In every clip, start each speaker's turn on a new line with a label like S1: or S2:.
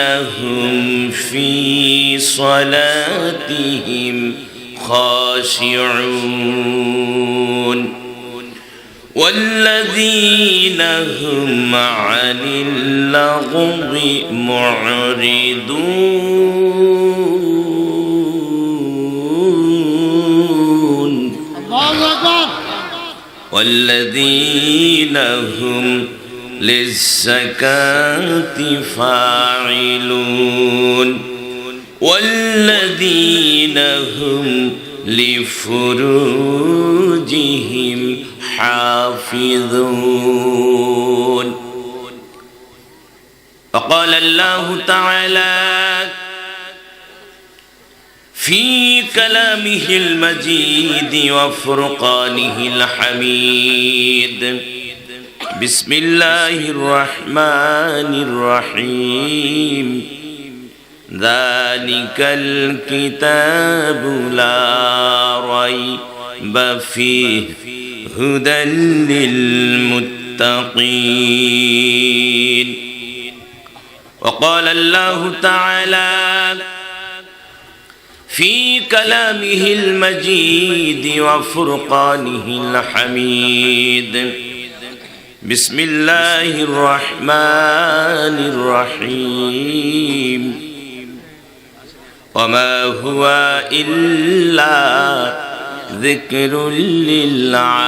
S1: الذين هم في صلاتهم خاشعون. والذين هم عن اللغو معرضون.
S2: الله أكبر.
S1: والذين هم للزكاة فاعلون والذين هم لفروجهم حافظون. وقال الله تعالى في كلامه المجيد وفرقانه الحميد. بسم الله الرحمن الرحيم. ذلك الكتاب لا ريب فيه هدى للمتقين. وقال الله تعالى في كلامه المجيد وفرقانه الحميد. بسم الله الرحمن الرحيم وما هو إلا ذكر للعالمين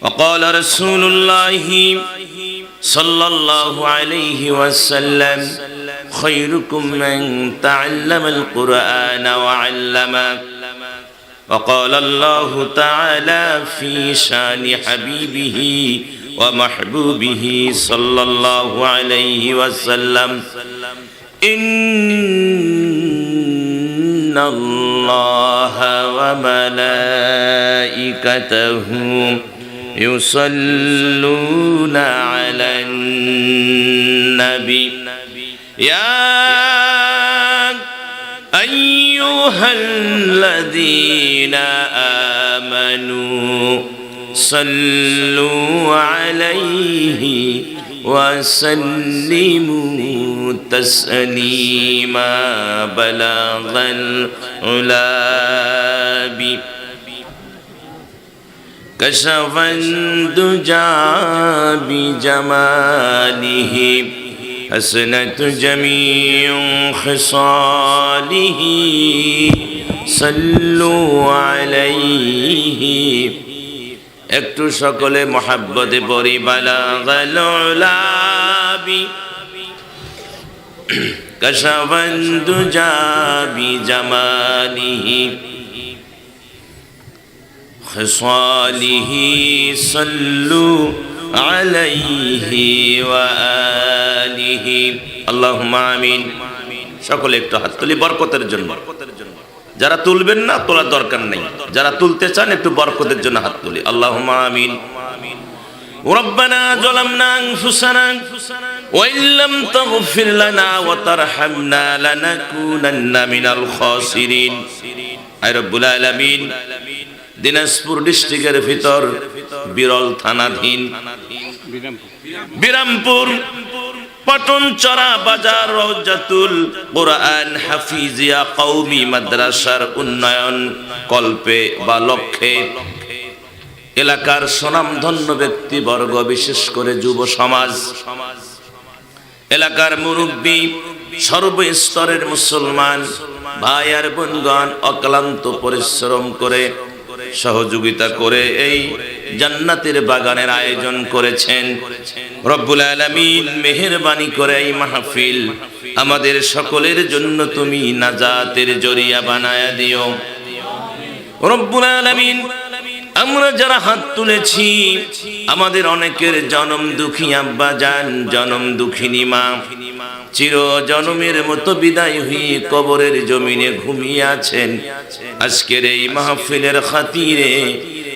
S1: وقال رسول الله صلى الله عليه وسلم خيركم من تعلم القرآن وعلمه وقال الله تعالى في شان حبيبه ومحبوبه صلى الله عليه وسلم إن الله وملائكته يصلون على النبي. يا أيها الذين آمنوا صلوا عليه وسلموا تسليما بلغ العلاب كشف الدجى بجماله. حسنت جميع خصاله صلوا عليه একটু সকলে মহাব্বতে পড়ি বালা গলাবি কশবন্দু জাবি জামালিহি خصاله صلوا عليه وآله اللهم آمين সকলে একটু হাত তুলি বরকতের জন্য যারা তুলবেন না তোলার দরকার নেই যারা তুলতে চান একটু বরকতের জন্য হাত তুলি আল্লাহ আমিন ربنا ظلمنا أنفسنا وإن لم تغفر لنا وترحمنا لنكونن من الخاسرين আয় রব্বুল আলামিন দিনাজপুর ডিস্ট্রিক্টের ভিতর বিরল থানাধীন বিরামপুর। পটন চড়া বাজার রহজাতুল কোরআন হাফিজিয়া কৌমি মাদ্রাসার উন্নয়ন কল্পে বা লক্ষ্যে। এলাকার সুনামধন্য ব্যক্তিবর্গ, বিশেষ করে যুব সমাজ। এলাকার মুরব্বী, সর্বস্তরের মুসলমান, ভাই আর বোনগণ অক্লান্ত পরিশ্রম করে সহযোগিতা করে এই জান্নাতের বাগানের আয়োজন করেছেন। রব্বুল আলামিন মেহেরবানি করে এই মাহফিল আমাদের সকলের জন্য তুমি নাজাতের জরিয়া বানায়া দিও। রব্বুল আলামিন, আমরা যারা হাত তুলেছি, আমাদের অনেকের জনম দুঃখী আব্বা যান জনম দুঃখিনী মা। চির জনমের মতো বিদায় হয়ে কবরের জমিনে ঘুমিয়ে আছেন আজকের এই মাহফিলের খাতিরে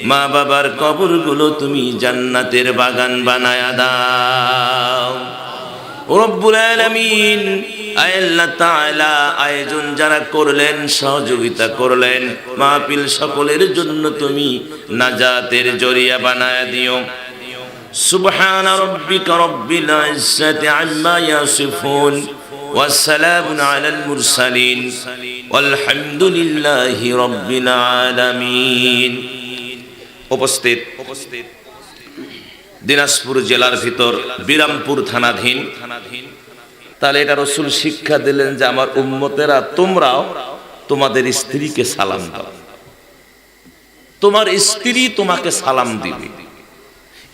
S1: মা বাবার কবরগুলো তুমি জান্নাতের বাগান বানায়া দাও। আয়োজন যারা করলেন, সহযোগিতা করলেন, মাহফিল সকলের জন্য তুমি নাজাতের জরিয়া বানায়া দিও। সুবহান রাব্বিকা রব্বিল ইজ্জাতি আম্মা ইয়াসিফুন والسلام على المرسلين والحمد لله رب العالمين উপস্থিত উপস্থিত দিনাজপুর জেলার ভিতর বিরামপুর থানাধীন তাহলে এটা রসুল শিক্ষা দিলেন যে আমার উম্মতেরা তোমরাও তোমাদের স্ত্রীকে সালাম দাও তোমার স্ত্রী তোমাকে সালাম দিবে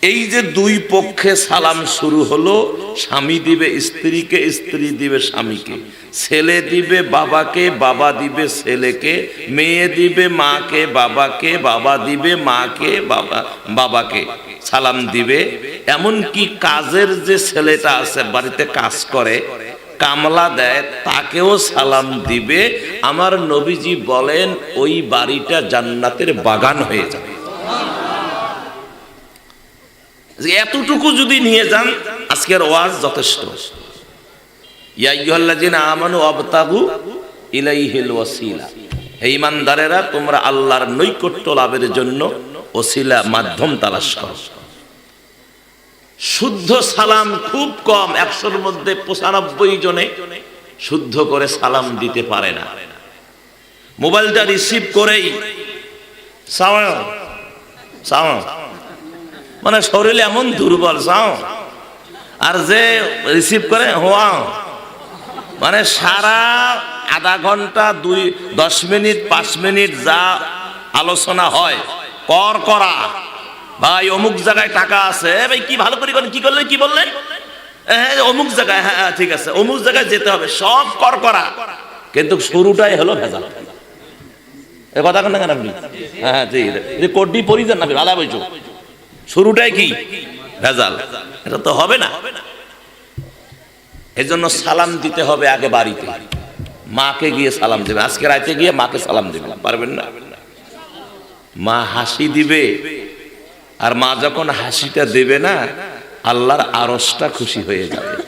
S1: এই যে দুই পক্ষে সালাম শুরু হলো, স্বামী দিবে স্ত্রীকে, স্ত্রী দিবে স্বামীকে। ছেলে দিবে বাবাকে, বাবা দিবে ছেলেকে। মেয়ে দিবে মাকে, বাবাকে, বাবা দিবে মাকে, বাবা, বাবাকে সালাম দিবে। এমন কি কাজের যে ছেলেটা আছে, বাড়িতে কাজ করে, কামলা দেয়, তাকেও সালাম দিবে। আমার নবীজি বলেন, ওই বাড়িটা জান্নাতের বাগান হয়ে যাবে। যে এতটুকু যদি নিয়ে যান আজকের ওয়াজ যথেষ্ট। তোমরা আল্লাহর নৈকট্য লাভের জন্য মাধ্যম শুদ্ধ সালাম খুব কম, একশোর মধ্যে পঁচানব্বই জনে শুদ্ধ করে সালাম দিতে পারে না। মোবাইলটা রিসিভ করেই সাওয়া সাওয়া মানে শরীরে এমন দুর্বল চাও আর যে রিসিভ করে হোয়া মানে সারা আধা ঘণ্টা দুই দশ মিনিট পাঁচ মিনিট যা আলোচনা হয় কর করা। ভাই অমুক জায়গায় টাকা আছে। ভাই কি ভালো করে কি করলেন কি বললেন? হ্যাঁ অমুক জায়গায় হ্যাঁ হ্যাঁ, ঠিক আছে। অমুক জায়গায় যেতে হবে সব কর করা। কিন্তু শুরুটাই হলো ভেজাল। এ কথা কেন কেন আপনি? হ্যাঁ হ্যাঁ ঠিক আছে। কোডি পরি যান না ভালো বলছো শুরুটাই কি? ভেজাল। এটা তো হবে না। এজন্য সালাম দিতে হবে আগে বাড়িতে। মাকে গিয়ে সালাম দেবে। আজকে রাতে গিয়ে মাকে সালাম দেবে। পারবেন না? মা হাসি দিবে। আর মা যখন হাসিটা দেবে না, আল্লাহর আরসটা খুশি হয়ে যাবে।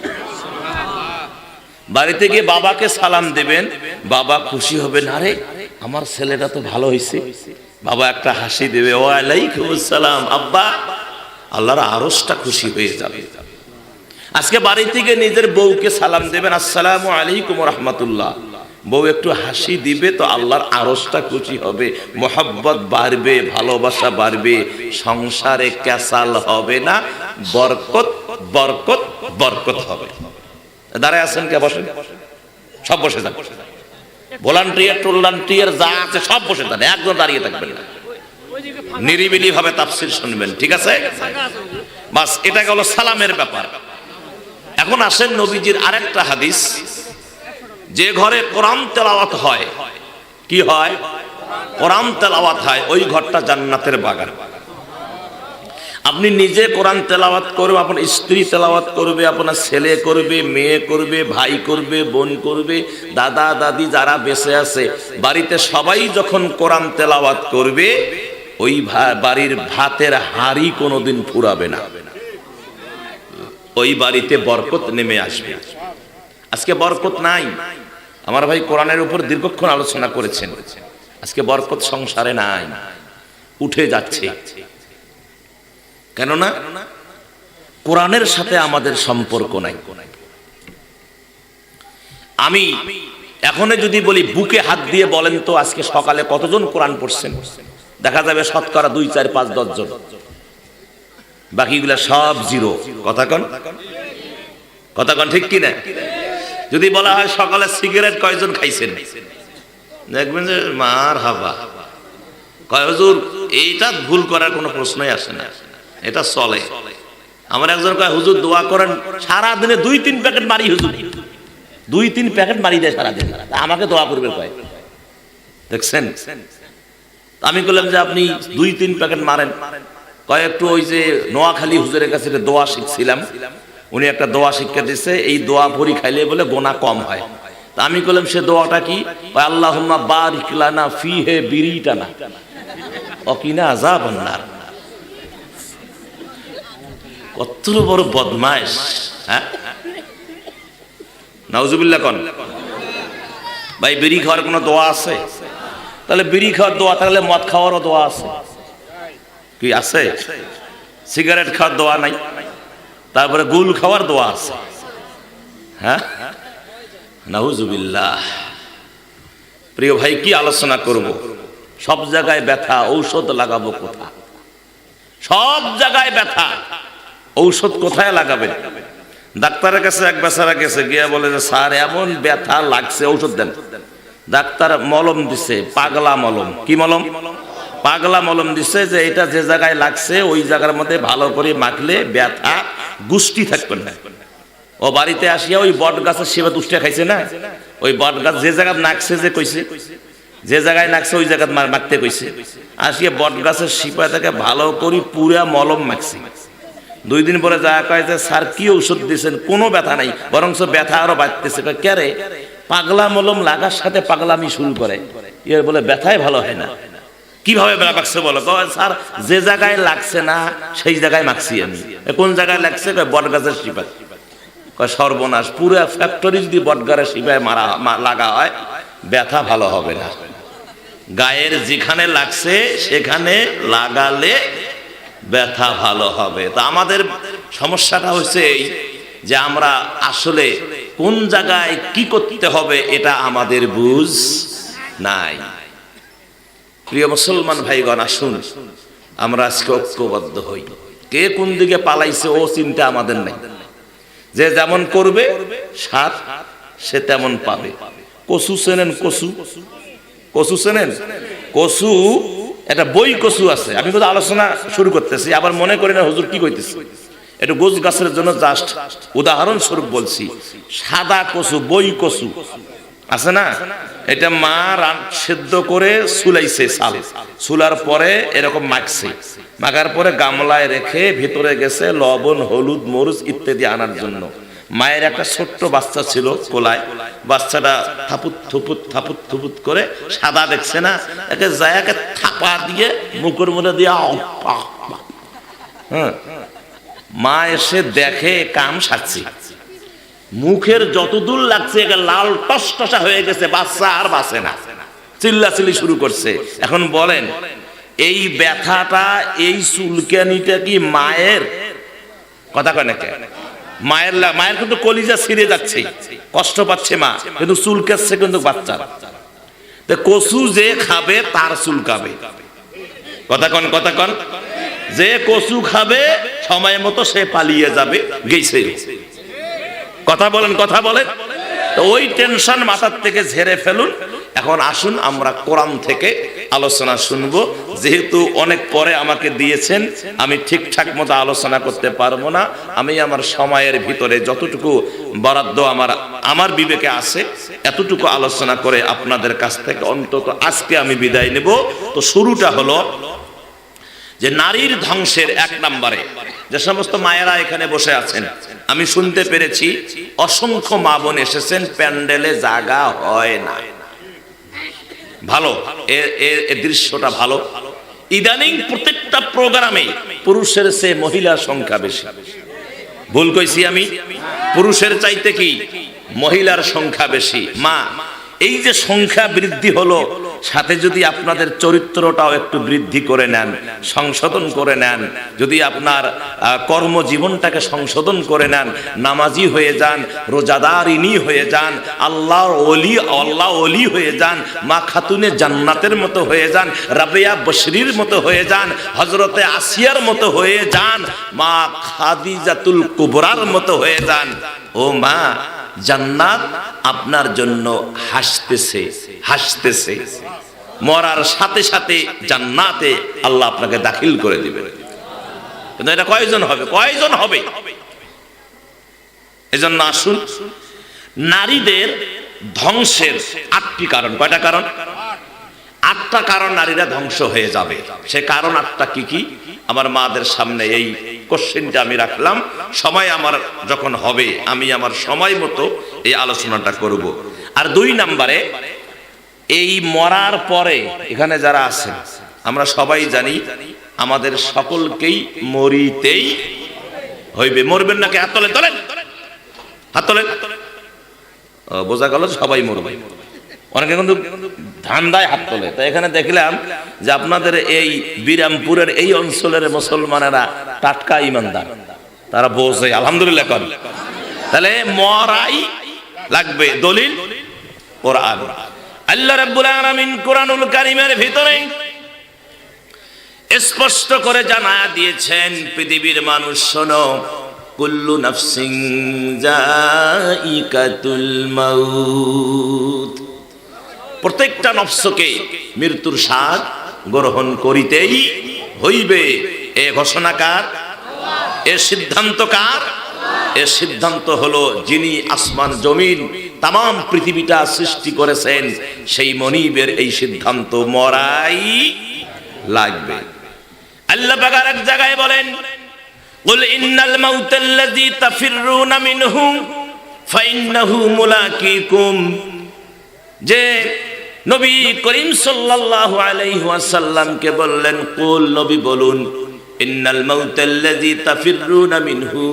S1: বাড়িতে গিয়ে বাবাকে সালাম দেবেন। বাবা খুশি হবেন। আরে, আমার ছেলেটা তো ভালো হয়েছে বাবা একটা হাসি দেবে। ওয়ালাইকুম আসসালাম আব্বা আল্লাহর আরসটা খুশি হয়ে যাবে। আজকে বাড়ি থেকে নিজের বউকে সালাম দেবেন, আসসালামু আলাইকুম রহমতুল্লাহ। বউ একটু হাসি দিবে তো আল্লাহর আরসটা খুশি হবে, মোহাব্বত বাড়বে, ভালোবাসা বাড়বে, সংসারে ক্যাসাল হবে না, বরকত বরকত বরকত হবে। দাঁড়ায় আছেন কে? বসেন। সব বসে যান ভলান্টিয়ার টোলান্টিয়ার যা আছে সব বসে যান একজন দাঁড়িয়ে থাকবেন না। নিরিবিলি ভাবে তাফসির শুনবেন, ঠিক আছে? বাস এটা গেল সালামের ব্যাপার। এখন আসেন নবীজির আরেকটা হাদিস। যে ঘরে কোরআন তেলাওয়াত হয়, কি হয়? কোরআন তেলাওয়াত হয়, ওই ঘরটা জান্নাতের বাগান। আপনি নিজে কোরআন তেলাওয়াত করবে, আপনার স্ত্রী তেলাওয়াত করবে, আপনার ছেলে করবে, মেয়ে করবে, ভাই করবে, বোন করবে, দাদা, দাদি যারা বেঁচে আছে, বাড়িতে সবাই যখন কোরআন তেলাওয়াত করবে ওই বাড়ির ভাতের হাড়ি কোনোদিন ফুরাবে না। ওই বাড়িতে বরকত নেমে আসবে। আজকে বরকত নাই। আমার ভাই কোরআনের উপর দীর্ঘক্ষণ আলোচনা করেছেন। আজকে বরকত সংসারে নাই। উঠে যাচ্ছে। কেননা কোরআনের সাথে আমাদের সম্পর্ক নাই। আমি এখনও যদি বলি, বুকে হাত দিয়ে বলেন তো, আজকে সকালে কতজন কোরআন পড়ছেন? দেখা যাবে শতকরা দুই, চার, পাঁচ, দশ জন। বাকিগুলা সব জিরো। কথা কন? কথা কন ঠিক কিনা? যদি বলা হয় সকালে সিগারেট কয়জন খাইছেন? দেখবেন যে মার হাবা। কয়, হুজুর, এইটা ভুল করার কোনো প্রশ্নই আসে না। এটা চলে। আমার একজন কয়, হুজুর, দোয়া করেন সারা দিনে দুই, তিন প্যাকেট মারি হুজুর। দুই, তিন প্যাকেট মারি দেয় সারাদিন। আমাকে দোয়া করবে কয়? দেখছেন? আমি বললাম যে আপনি দুই, তিন প্যাকেট মারেন। কয়, একটু ওই যে নোয়াখালী হুজুরের কাছে দোয়া শিখছিলাম। উনি একটা দোয়া শিক্ষা দিচ্ছে এই দোয়া ভরি খাইলে বলে গোনা কম হয়। তা আমি বললাম সে দোয়াটা কি? আল্লাহ বারিক লানা ফি হে বিরিটা না অকিনা আজাব নার কত বড় বদমাইশ হ্যাঁ? নাউজুবিল্লাহ কন। ভাই, বিড়ি খাওয়ার কোনো দোয়া আছে? তাহলে বিড়ি খাওয়ার দোয়া তাহলে মদ খাওয়ারও দোয়া আছে। কি আছে? সিগারেট খাওয়ার দোয়া নাই। তারপরে গুল খাওয়ার দোয়া আছে। হ্যাঁ? নাউজুবিল্লাহ। প্রিয় ভাই, কি আলোচনা করব? সব জায়গায় ব্যথা, ঔষধ লাগাবো কোথা সব জায়গায় ব্যথা। ঔষধ কোথায় লাগাবেন ডাক্তারের কাছে এক বেচারা গেছে, গিয়া বলে যে, স্যার, এমন ব্যথা লাগছে, ঔষধ দেন। ডাক্তার মলম দিছে, পাগলা মলম। কি মলম? পাগলা মলম দিছে যে এটা যে জায়গায় লাগছে, ওই জায়গার মধ্যে ভালো করে মাখলে ব্যথা, গুষ্টি থাকবে না। ও বাড়িতে আসিয়া ওই বট গাছের সেবা দুষ্টা খাইছে না? ওই বট গাছ যে জায়গায় নাকছে যে কইছে, যে জায়গায় নাকছে ওই জায়গায় মাখতে কইছে। আসিয়া বট গাছের শিপা থেকে ভালো করে পুরা মলম মাখছে। দুই দিন পরে যা কয় যে, স্যার, কি ঔষধ দিয়েছেন কোনো ব্যথা নাই বরং ব্যথা আরও বাড়তেছে। কে রে? পাগলা মলম লাগার সাথে পাগলামি শুরু করে। এর বলে ব্যথাই ভালো হয় না। কীভাবে মাখছে বলো? স্যার, যে জায়গায় লাগছে না, সেই জায়গায় মাখছি আমি। কোন জায়গায় লাগছে? বট গাছের শিপা সর্বনাশ, পুরো ফ্যাক্টরি যদি বটগারের শিপায় মারা লাগা হয়, ব্যথা ভালো হবে না। গায়ের যেখানে লাগছে, সেখানে লাগালে ব্যথা ভালো হবে। তা আমাদের সমস্যাটা হচ্ছে এই যে আমরা আসলে কোন জায়গায় কি করতে হবে এটা আমাদের বুঝ নাই। প্রিয় মুসলমান ভাইগণ, আসুন, আমরা আজকে ঐক্যবদ্ধ হই। কে কোন দিকে পালাইছে ও চিন্তা আমাদের নেই। যে যেমন করবে সাত সে তেমন পাবে। কসু চেনেন কসু কসু চেনেন? কসু একটা বই কসু আছে। আমি কিন্তু আলোচনা শুরু করতেছি, আবার মনে করি না হুজুর কি কইতেছি। একটু গোছ গাছের জন্য জাস্ট উদাহরণ স্বরূপ বলছি, সাদা কচু, বই কচু, আছে না? এটা মা সেদ্ধ করে সুলাইছে চাল সুলার পরে এরকম মাখছে। মাখার পরে গামলায় রেখে ভিতরে গেছে লবণ, হলুদ, মরুচ ইত্যাদি আনার জন্য। মায়ের একটা ছোট্ট বাচ্চা ছিল কোলায়। বাচ্চাটা থাপুত, থুপুত থাপুত, থুপুত করে সাদা দেখছে না? একে জায়াকে থাপা দিয়ে মুখের মধ্যে দিয়ে। হ্যাঁ? মা এসে দেখে কাম সারছে। মুখের যতদূর লাগছে লাল টসটসা হয়ে গেছে, বাচ্চা আর বাঁচে না। চিল্লাচিল্লি শুরু করছে। এখন বলেন, এই ব্যথাটা এই চুলকানিটা কি মায়ের? কথা কয় না? মায়ের মায়ের কিন্তু কলিজা ছিঁড়ে যাচ্ছে। কষ্ট পাচ্ছে মা, কিন্তু চুলকাচ্ছে কিন্তু বাচ্চা। কচু যে খাবে, তার চুলকাবে। কথা কন কথা কন। যে কচু খাবে, সময় মতো সে পালিয়ে যাবে গেছে কথা বলেন কথা বলেন। তো ওই টেনশন মাথার থেকে ঝেড়ে ফেলুন। এখন আসুন, আমরা কোরআন থেকে আলোচনা শুনব। যেহেতু অনেক পরে আমাকে দিয়েছেন, আমি ঠিকঠাক মতো আলোচনা করতে পারব না। আমি আমার সময়ের ভিতরে যতটুকু বরাদ্দ আমার আমার বিবেকে আছে, এতটুকু আলোচনা করে আপনাদের কাছ থেকে অন্তত আজকে আমি বিদায় নেব। তো শুরুটা হলো যে নারীর ধ্বংসের এক নম্বরে। যে সমস্ত মায়েরা এখানে বসে আছেন, আমি শুনতে পেরেছি, অসংখ্য মা বোন এসেছেন, প্যান্ডেলে জাগা হয় না। ভালো, এ- দৃশ্যটা ভালো। ইদানিং প্রত্যেকটা প্রোগ্রামে পুরুষের সে মহিলার সংখ্যা বেশি। ভুল কইছি আমি? পুরুষের চাইতে কি মহিলার সংখ্যা বেশি? মা, এই যে সংখ্যা বৃদ্ধি হলো সাথে যদি আপনাদের চরিত্রটাও একটু বৃদ্ধি করে নেন, সংশোধন করে নেন, যদি আপনার কর্মজীবনটাকে সংশোধন করে নেন, নামাজি হয়ে যান, রোজাদারিনী হয়ে যান আল্লাহ অলি আল্লাহ অলি হয়ে যান, মা খাতুনে জান্নাতের মতো হয়ে যান, রাবেয়া বশরির মতো হয়ে যান হজরতে আসিয়ার মতো হয়ে যান, মা খাদিজাতুল কুবরার মতো হয়ে যান, ও মা জান্নাত আপনার জন্য হাসতেছে হাসতেছে। মরার সাথে সাথে জান্নাতে আল্লাহ আপনাকে দাখিল করে দিবেন। কিন্তু এটা কয়জন হবে? কয়জন হবে? এজন্য আসুন, নারীদের ধ্বংসের আটটি কারণ। কয়টা কারণ? আটটা কারণ নারীরা ধ্বংস হয়ে যাবে। সে কারণ আটটা কি কি? আমার মাদের সামনে এই কোশ্চেনটা আমি রাখলাম। সময় আমার যখন হবে, আমি আমার সময় মতো এই আলোচনাটা করব। আর দুই নাম্বারে, এই মরার পরে এখানে যারা আছেন, আমরা সবাই জানি আমাদের সকলকেই মরিতেই হইবে। মরবেন নাকি? হাত তোলেন তোলেন। হাত তোলেন। বোঝা গেল সবাই মরবে। অনেকে কিন্তু ধান্দায় হাত তোলে। তো এখানে দেখলাম যে আপনাদের এই বিরামপুরের এই অঞ্চলের মুসলমানেরা টাটকা ইমানদার। তারা বোঝে আলহামদুলিল্লাহ কর তাহলে মরাই লাগবে দলিল কোরআন। আল্লাহ রাব্বুল আলামিন কোরআনুল কারীমের ভিতরে স্পষ্ট করে জানা দিয়েছেন, পৃথিবীর মানুষ, শোনো, কুল্লু নাফসিং জাইকাতুল মাউত। প্রত্যেকটা নফসকে মৃত্যুর স্বাদ গ্রহণ করিতেই হইবে এ ঘোষণাকার এ সিদ্ধান্ত কার এ সিদ্ধান্ত হলো যিনি আসমান জমিন তাম পৃথিবীটা সৃষ্টি করেছেন সেই মনিবের এই সিদ্ধান্ত মরাই লাগবে আল্লাহ পাক আর এক জায়গায় বলেন قل إن الموت الذي تفرون منه فإنه ملاقيكم যে নবী করিম সাল্লাল্লাহু আলাইহি ওয়াসাল্লামকে বললেন, কুল নবী বলুন, ইন্নাল মাউতাল্লাযী তাফিররুনা মিনহু,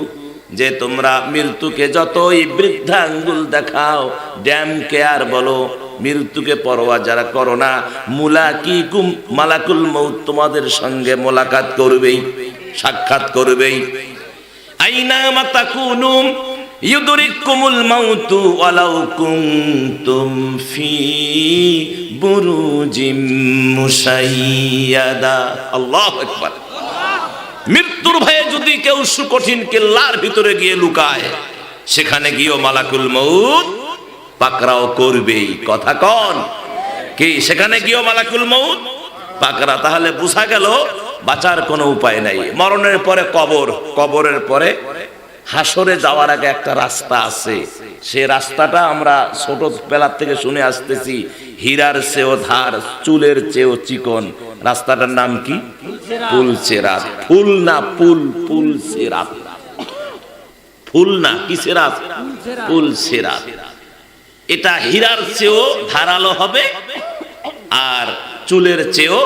S1: যে তোমরা মৃত্যুকে যতই বৃদ্ধা আঙ্গুল দেখাও ড্যাম কেয়ার বলো, মৃত্যুকে পরোয়া যারা করো না, মুলাকিকুম মালাকুল মৌত তোমাদের সঙ্গে মোলাকাত করবেই, সাক্ষাৎ করবেই। আইনামা তাকুনুম বুরুজিম মৃত্যুর ভয়ে যদি কেউ সুকঠিন কেল্লার ভিতরে গিয়ে লুকায়, সেখানে গিয়েও মালাকুল মউত পাকরাও করবেই। কথা কন। কি, সেখানে গিয়েও মালাকুল মউত পাকরা তাহলে বোঝা গেল বাঁচার কোনো উপায় নাই। মরণের পরে কবর, কবরের পরে হাসরে যাওয়ার আগে একটা রাস্তা আছে। সে রাস্তাটা আমরা ছোট বেলার থেকে শুনে আসতেছি, হীরার চেয়েও ধার, চুলের চেয়েও চিকন। রাস্তাটার নাম কি? পুল চেরাত ফুল না পুল পুল চেরাত ফুল না, কি চেরাত পুল চেরাত এটা হীরার চেয়েও ধারালো হবে আর চুলের চেয়েও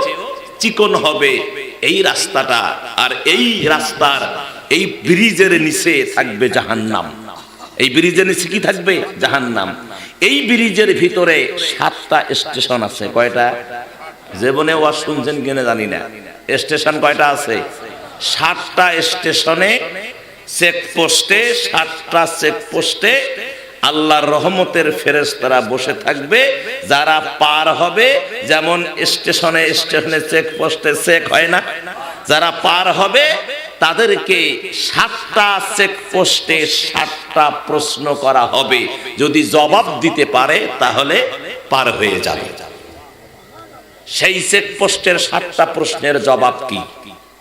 S1: চিকন হবে। এই রাস্তাটা আর এই রাস্তার এই ব্রিজের নিচে থাকবে জাহান্নাম। এই ব্রিজের নিচে কি থাকবে? জাহান্নাম। এই ব্রিজের ভিতরে সাতটা স্টেশন আছে। কয়টা? জীবনে ওয়া শুনছেন কিনা জানি না। স্টেশন কয়টা আছে? সাতটা স্টেশনে চেকপোস্টে, সাতটা চেকপোস্টে আল্লাহর রহমতের ফেরেস তারা বসে থাকবে। যারা পার হবে, যেমন স্টেশনে স্টেশনে চেকপোস্টে চেক হয় না। যারা পার হবে তাদেরকে সাতটা চেকপোস্টে সাতটা প্রশ্ন করা হবে। যদি জবাব দিতে পারে, তাহলে পার হয়ে যাবে। সেই চেকপোস্টের সাতটা প্রশ্নের জবাব কি?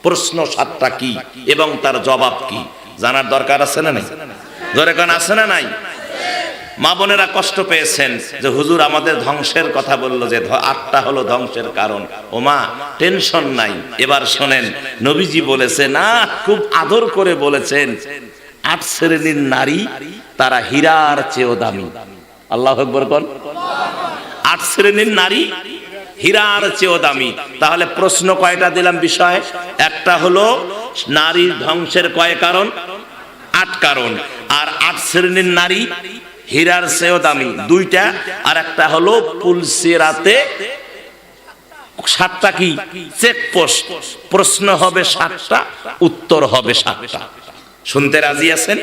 S1: প্রশ্ন সাতটা কি? এবং তার জবাব কি? জানার দরকার আছে না নাই? ধরে কান আছে না নাই? মা বোনেরা কষ্ট পেয়েছেন যে হুজুর আমাদের ধ্বংসের কথা বলল যে আটটা হলো ধ্বংসের কারণ। ও মা, টেনশন নাই। এবার শোনেন, নবীজি বলেছে না, খুব আদর করে বলেছেন, আট শ্রেণির নারী, তারা হীরার চেয়েও দামি। আল্লাহ আকবর কর আট শ্রেণির নারী, হীরার চেয়েও দামি। তাহলে প্রশ্ন কয়টা দিলাম বিষয়? একটা হলো, নারীর ধ্বংসের কয় কারণ? আট কারণ। আর আট শ্রেণির নারী হীরার চেয়েও দামি। দুইটা, আর একটা হলো পুলসিরাতে সাতটা কি? চেকপোস্ট। প্রশ্ন হবে সাতটা, উত্তর হবে সাতটা। শুনতে রাজি আছেন?